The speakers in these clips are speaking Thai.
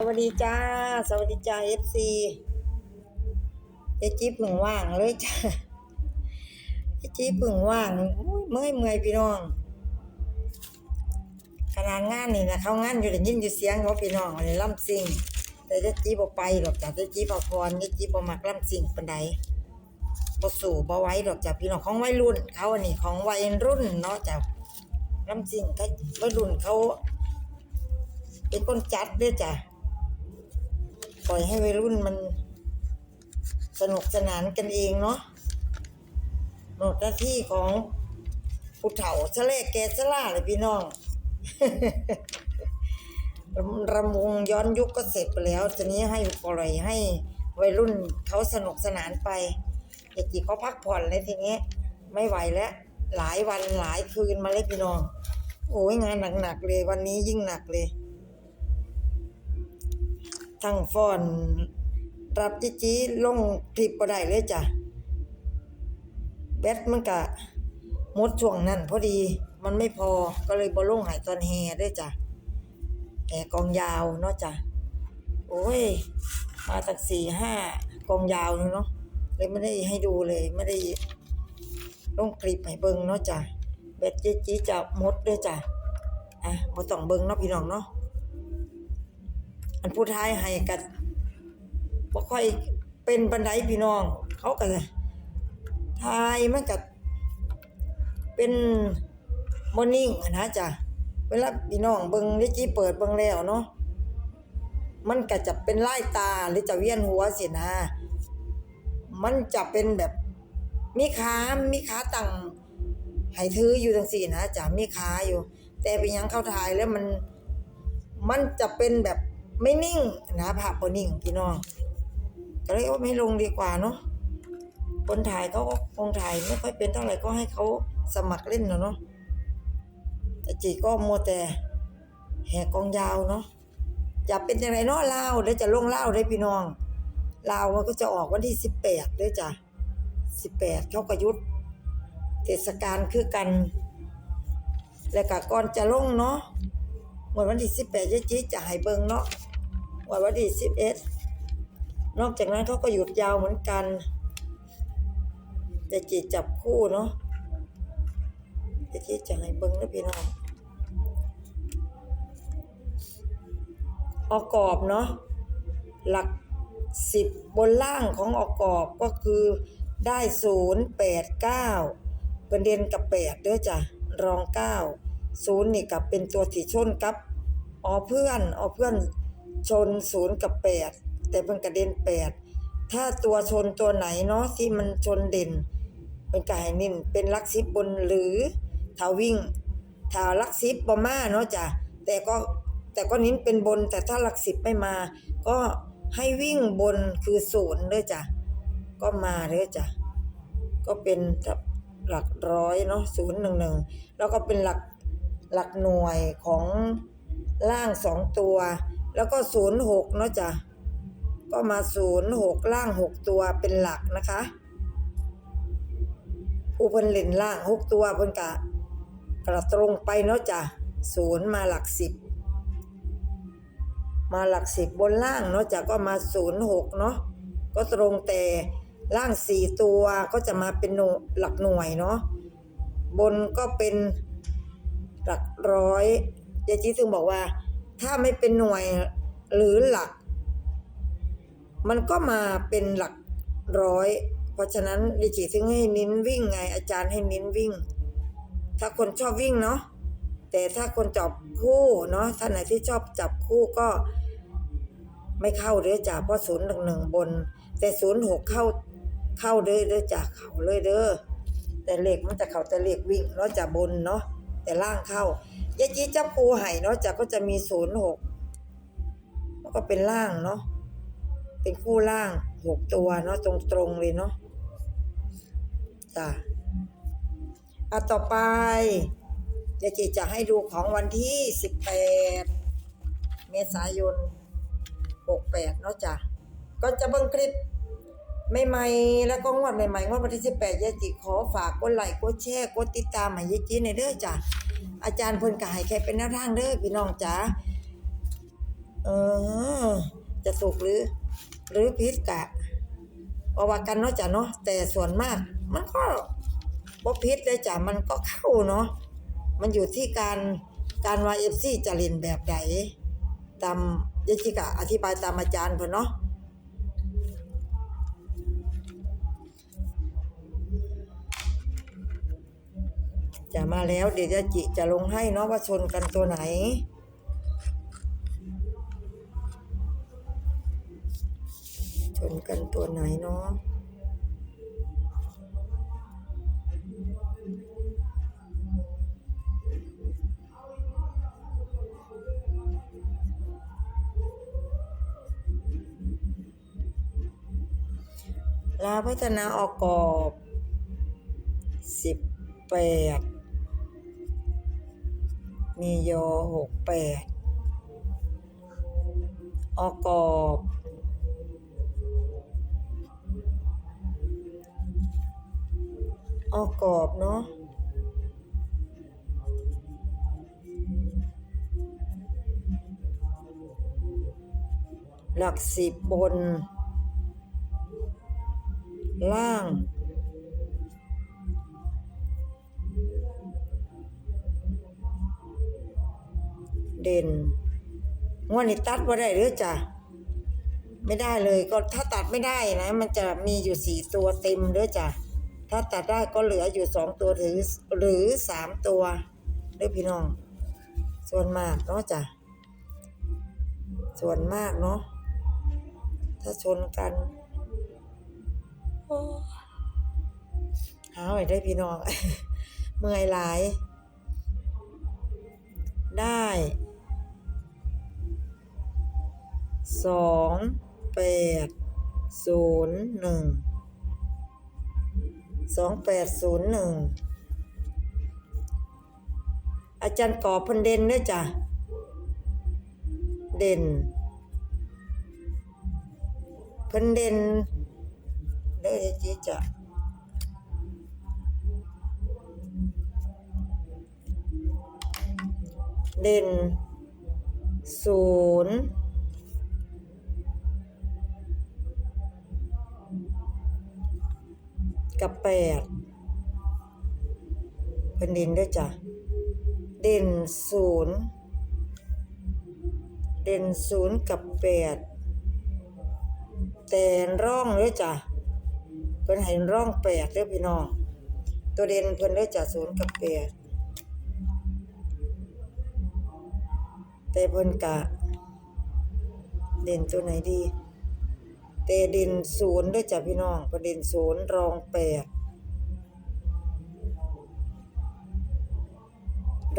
สวัสดีจ้า สวัสดีจ้าเอฟซีเอจิ๊บเพิ่งว่างเลยจ้าเอจิ๊บเพิ่งว่างอุ้ยเมื่อยเมื่อยพี่น้องขนาดงานนี่นะเขางานอยู่ได้ยินอยู่เสียงเขาพี่น้องเลยล่ำซิงแต่เจจิ๊บบ่ไปหรอกจ้ะเจจิ๊บอาพรเจจิ๊บบ่มักล่ำซิงปานใดบ่สู่บ่ไว้ดอกจ้ะพี่น้องของวัยรุ่น เขาอันนี้ของวัยรุ่นเนาะจ้ะล่ำซิงเขาวัยรุ่นเขา เป็นคนจัดเด้อจ้ะ ปล่อยให้วัยรุ่นมันสนุกสนานกันเองเนาะหมดหน้าที่ของผู้เฒ่าชะเลแกชะล่าเลยพี่น้องรำวงย้อนยุคก็เสร็จไปแล้วทีนี้ให้ปล่อยให้วัยรุ่นเขาสนุกสนานไปเด็กจีเขาพักผ่อนเลยทีนี้ไม่ไหวแล้วหลายวันหลายคืนมาเลยพี่น้อง โอ้ยงานหนักๆเลยวันนี้ยิ่งหนักเลย ทั้งฟ้อนรับจิจีลงคลิปบ่ได้เลยจ้ะ แบตมันกะหมดช่วงนั้นพอดีมันไม่พอก็เลยบ่ลงหายตอนแฮด้วยจ้ะแห่กองยาวเนาะจ้ะ โอ้ย มาตั้งสี่ห้ากองยาวเนาะเลยไม่ได้ให้ดูเลยไม่ได้ลงคลิปให้เบิ่งเนาะจ้ะแบตจิจีจะหมดด้วยจ้ะอะบ่ต้องเบิ่งเนาะพี่น้องเนาะ อันผู้ทายให้กันบ่ค่อยเป็นบันไดพี่น้อง เขาก็ทายมันก็เป็นมอนิ่งนะจ้ะเวลาพี่น้องเบิ่งได้จีเปิดเบิ่งแล้วเนาะมันก็จะเป็นไลายตาหรือจะเวียนหัวสินะ มันจะเป็นแบบมีขามีขาตั้งให้ถืออยู่จังซี่นะจ้ะมีขาอยู่ แต่เป็นยังเข้าทายแล้วมัน มันจะเป็นแบบ ไม่นิ่งนะภาพบนิ่งพี่น้องก็เลยว่าไม่ลงดีกว่าเนาะคนถ่ายเขาก็คงถ่ายไม่ค่อยเป็นเท่าไหร่ก็ให้เขาสมัครเล่นเนาะแต่จีก็มัวแต่แหกกองยาวเนาะจะเป็นยังไงเนาะเล่าเดี๋ยวจะลงเล่าได้พี่น้องเล่ามันก็จะออกวันที่สิบแปดด้วยจ้ะสิบแปดเขาก็ยุดเทศกาลคือกัน แล้วก็ก่อนจะลงเนาะหมดวันที่สิบแปดยจีจะให้เบิงเนาะ วันที่สิบเอ็ดนอกจากนั้นเขาก็หยุดยาวเหมือนกันจะจีจับคู่เนาะจะจีจะให้เบิงนะพี่น้องออกกรอบเนาะหลักสิบบนล่างของออกกรอบก็คือได้ศูนย์แปดเก้าเป็นเด่นกับแปดเด้อจ้ะรองเก้าศูนย์นี่กับเป็นตัวที่ชนกับอ๋อเพื่อนอ๋อเพื่อน ชนศูนย์กับแปดแต่เป็นกระเด็นแปดถ้าตัวชนตัวไหนเนาะที่มันชนเด่นเป็นกายนิ่นเป็นลักซิบบนหรือถาวิ่งถ้าลักซิบบมาเนาะจ้ะแต่ก็แต่ก็นิ้นเป็นบนแต่ถ้าลักสิบไม่มา ก็ให้วิ่งบนคือศูนย์เด้อจ้ะก็มาเด้อจ้ะก็เป็นหลักร้อยเนาะศูนย์หนึ่งหนึ่งแล้วก็เป็นหลักหลักหน่วยของล่างสองตัว แล้วก็ศูนย์หกเนาะจ้ะก็มาศูนย์หกล่างหกตัวเป็นหลักนะคะผู้เพิ่นเล่นล่างหกตัวเพิ่นกะกระตรงไปเนาะจ้ะศูนย์มาหลักสิบมาหลักสิบบนล่างเนาะจ้ะก็มาศูนย์หกเนาะก็ตรงแต่ล่างสี่ตัวก็จะมาเป็นหน่วยหลักหน่วยเนาะบนก็เป็นหลักร้อยยายจีถึงบอกว่า ถ้าไม่เป็นหน่วยหรือหลัก มันก็มาเป็นหลักร้อย เพราะฉะนั้นยายจีถึงให้นิ้นวิ่งไง อาจารย์ให้นิ้นวิ่ง ถ้าคนชอบวิ่งเนาะแต่ถ้าคนจับคู่เนาะท่านไหนที่ชอบจับคู่ก็ไม่เข้าเด้อจ้ะเพราะศูนย์หนึ่งหนึ่งบน แต่ศูนย์หกเข้าเข้าเด้อเด้อจ้ะเขาเลยเด้อแต่เหลขมันจะเขาแต่เหลขวิ่งเนาะจะบนเนาะแต่ล่างเข้า ยายจีจับปูไห่เนาะจากก็จะมีศูนย์หกแล้วก็เป็นล่างเนาะเป็นคู่ล่างหกตัวเนาะตรงตรงเลยเนาะจ้ะอะต่อไปยายจีจะให้ดูของวันที่สิบแปดเมษายนหกแปดเนาะจ้ะก็จะเบิ่งคลิปใหม่ๆแล้วก็งวดใหม่ๆงวดวันที่สิบแปดยายจิขอฝากกดไลค์กดแชร์กดติดตามให้ยายจีในอยเด้อจ้ะ อาจารย์เพิ่นก็ให้แค่เป็นแนวทางเด้อพี่น้องจ๋าเออ จะถูกหรือ หรือผิดกะบ่ว่ากันเนาะจ้ะเนาะแต่ส่วนมาก มันก็บ่ผิดเลยจ้ะมันก็เข้าเนาะมันอยู่ที่การการว่า FC จะเล่นแบบใดตามยายจิกะอธิบายตามอาจารย์เพิ่นเนาะ จะมาแล้ว เดี๋ยวจะจิจะลงให้เนาะว่าชนกันตัวไหน ชนกันตัวไหนเนาะลาพัฒนาออกกอบสิบแปด มียอหกแปดอกอบออกอบเนาะหลักสิบบน ล่าง เด่นงวดนี้ตัดว่าได้หรือจ้ะไม่ได้เลยก็ถ้าตัดไม่ได้นะ มันจะมีอยู่สี่ตัวเต็มเด้อจ้ะถ้าตัดได้ก็เหลืออยู่สองตัวหรือหรือสามตัวเด้อพี่น้อง ส่วนมากเนาะจ้ะส่วนมากเนาะถ้าชนกันหาไว้ได้พี่น้อง เมื่อยหลาย ได้ สองแปดศูนย์หนึ่งสองแปดศูนย์หนึ่งอาจารย์ก่อเพันเด่นด้วยจ้ะ เด่นพันเด่นเด้อจีจ้ะเด่นศูนย์ กับแปดเป็นเด่นด้วยจ้ะ เด่นศูนย์เด่นศูนย์กับแปดแต่ร่องด้วยจ้ะเพิ่นให้ร่องแปดเด้อพี่น้องตัวเด่นเพิ่นด้วยจ้ะศูนย์กับแปดแต่เพิ่นกะ เด่นตัวไหนดี แต่เด่นศูนย์ด้วยจ้ะพี่น้องประเด็นศูนย์รองแปด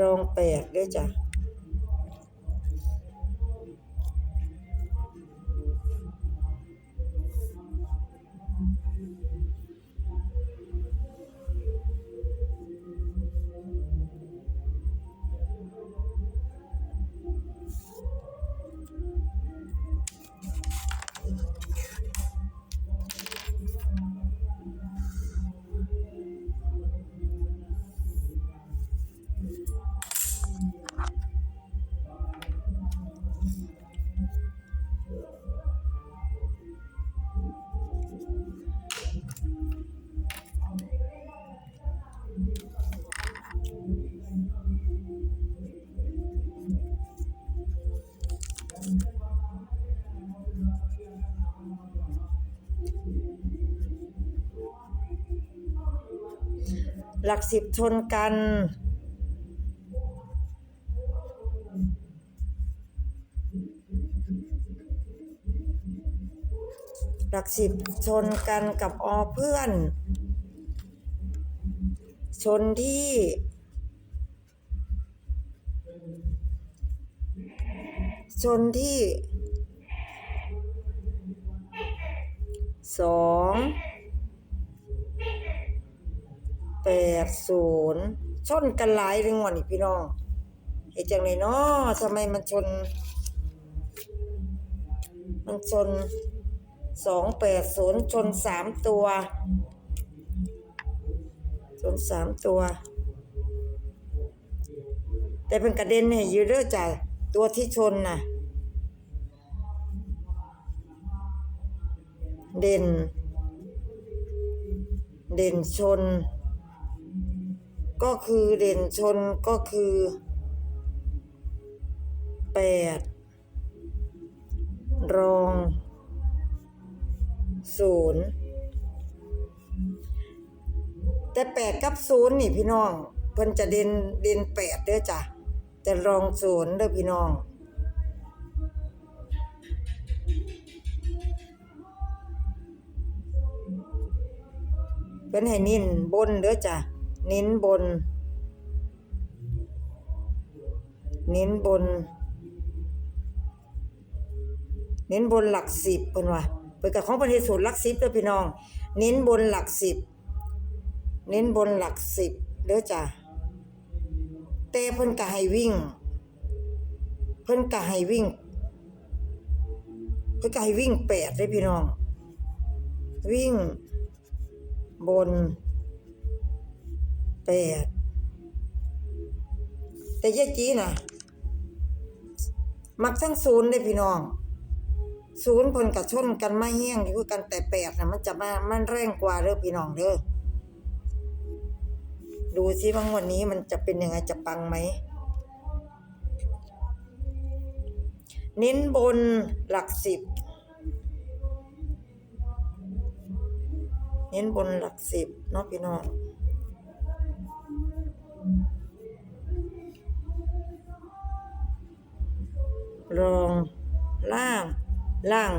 รองแปดด้วยจ้ะ หลักสิบชนกัน หลักสิบชนกันกับอเพื่อน ชนที่ชนที่สอง แปดศูนย์ชนกันหลายเรื่องวันนี้พี่น้องเห็นจังเลยเนาะทำไมมันชน มันชนสองแปดศูนย์ชนสามตัวชนสามตัว แต่เป็นกระเด็นเนี่ยืดเรื่อจากตัวที่ชนน่ะ เด่น เด่นชน ก็คือเด่นชนก็คือแปดรองศูนย์แต่แปดกับศูนย์นี่พี่น้องเพิ่นจะเด่นเด่นแปดเด้อจ้ะแต่รองศูนย์เด้อพี่น้องเพิ่นให้เน้นบนเด้อจ้ะ เน้นบน เน้นบน เน้นบนหลักสิบเพิ่นว่าเพิ่นกับของประเทศศูนย์หลักสิบเด้อพี่น้อง เน้นบนหลักสิบ เน้นบนหลักสิบเด้อจ้ะแต่เพิ่นก็ให้วิ่ง เพิ่นก็ให้วิ่ง เพิ่นก็ให้วิ่งแปดเด้อพี่น้อง วิ่งบน แปดแต่ยายจีน่ะมักทั้งศูนย์เลยพี่น้องศูนย์เพิ่นกะชนกันมาแห้งอยู่คือกันแต่แปดนะมันจะมามันแรงกว่าเด้อพี่น้องเด้อดูสิว่างวันนี้มันจะเป็นยังไงจะปังไหมเน้นบนหลักสิบ เน้นบนหลักสิบเนาะพี่น้อง รองล่างล่าง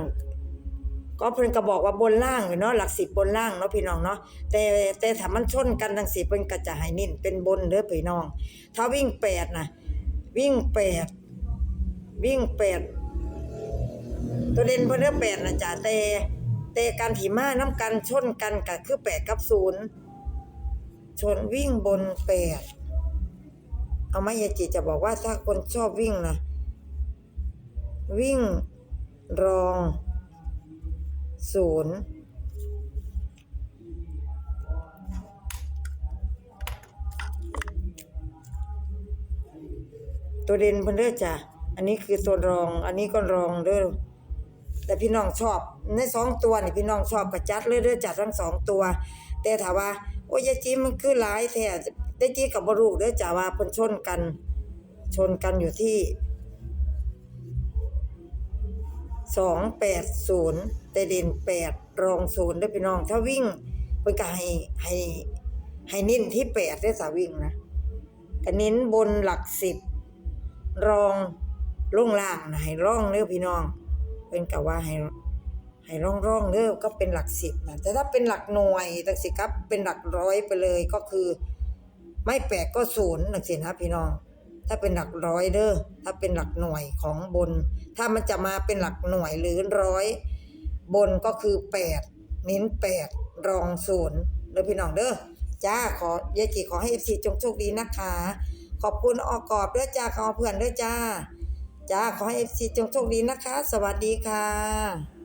ก็เพิ่นก็บอกว่าบนล่างอยู่เนาะหลักสิบบนล่างเนาะพี่น้องเนาะแต่แต่ถ้ามันชนกันทั้งสิบเพิ่นก็จะให้เน้นเป็นบนเด้อพี่น้อง ถ้าวิ่งแปดนะวิ่งแปดวิ่งแปดตัวเด่นเพิ่นเด้อแปดนะจ๊ะแต่แต่การถีมาน้ำกันชนกันก็คือแปดกับศูนย์ชนวิ่งบนแปดเอาไหมยายจิจะบอกว่าถ้าคนชอบวิ่งนะ วิ่งรองศูนย์ตัวเด่นเพิ่นเด้อจ้ะอันนี้คือตัวรอง อันนี้ก็รองเด้อแต่พี่น้องชอบในสองตัวนี่พี่น้องชอบก็จัดเลยเด้อจัดทั้งสองตัว แต่ถามว่า โอ้ยจีมันคือหลายแท้ได้จีกับ่รู้เด้อจ้ะว่าเพิ่นชนกัน ชนกันอยู่ที่ สองแปดศูนย์แต่เด่นแปดรองศูนย์ได้พี่น้อง ถ้าวิ่งเพิ่นก็ให้ให้ให้เน้นที่แปดได้สาวิ่งนะก็เน้นบนหลักสิบรองลงล่างนะให้ร่องเด้อพี่น้องเพิ่นก็ว่าให้ให้ร่องร่องเด้อก็เป็นหลักสิบนะแต่ถ้าเป็นหลักหน่วยตังสิครับเป็นหลักร้อยไปเลยก็คือ ไม่แปดก็ศูนย์นังสินะพี่น้อง ถ้าเป็นหลักร้อยเด้อถ้าเป็นหลักหน่วยของบน ถ้ามันจะมาเป็นหลักหน่วยหรือร้อย บนก็คือแปดเน้นแปดรองศูนย์เด้อพี่น้องเด้อจ้าขอยายจีขอให้เอฟซีจงโชคดีนะคะ ขอบคุณออกกอบด้อจ้าขอเพื่อนด้อจ้า จ้าขอให้เอฟซีจงโชคดีนะคะ สวัสดีค่ะ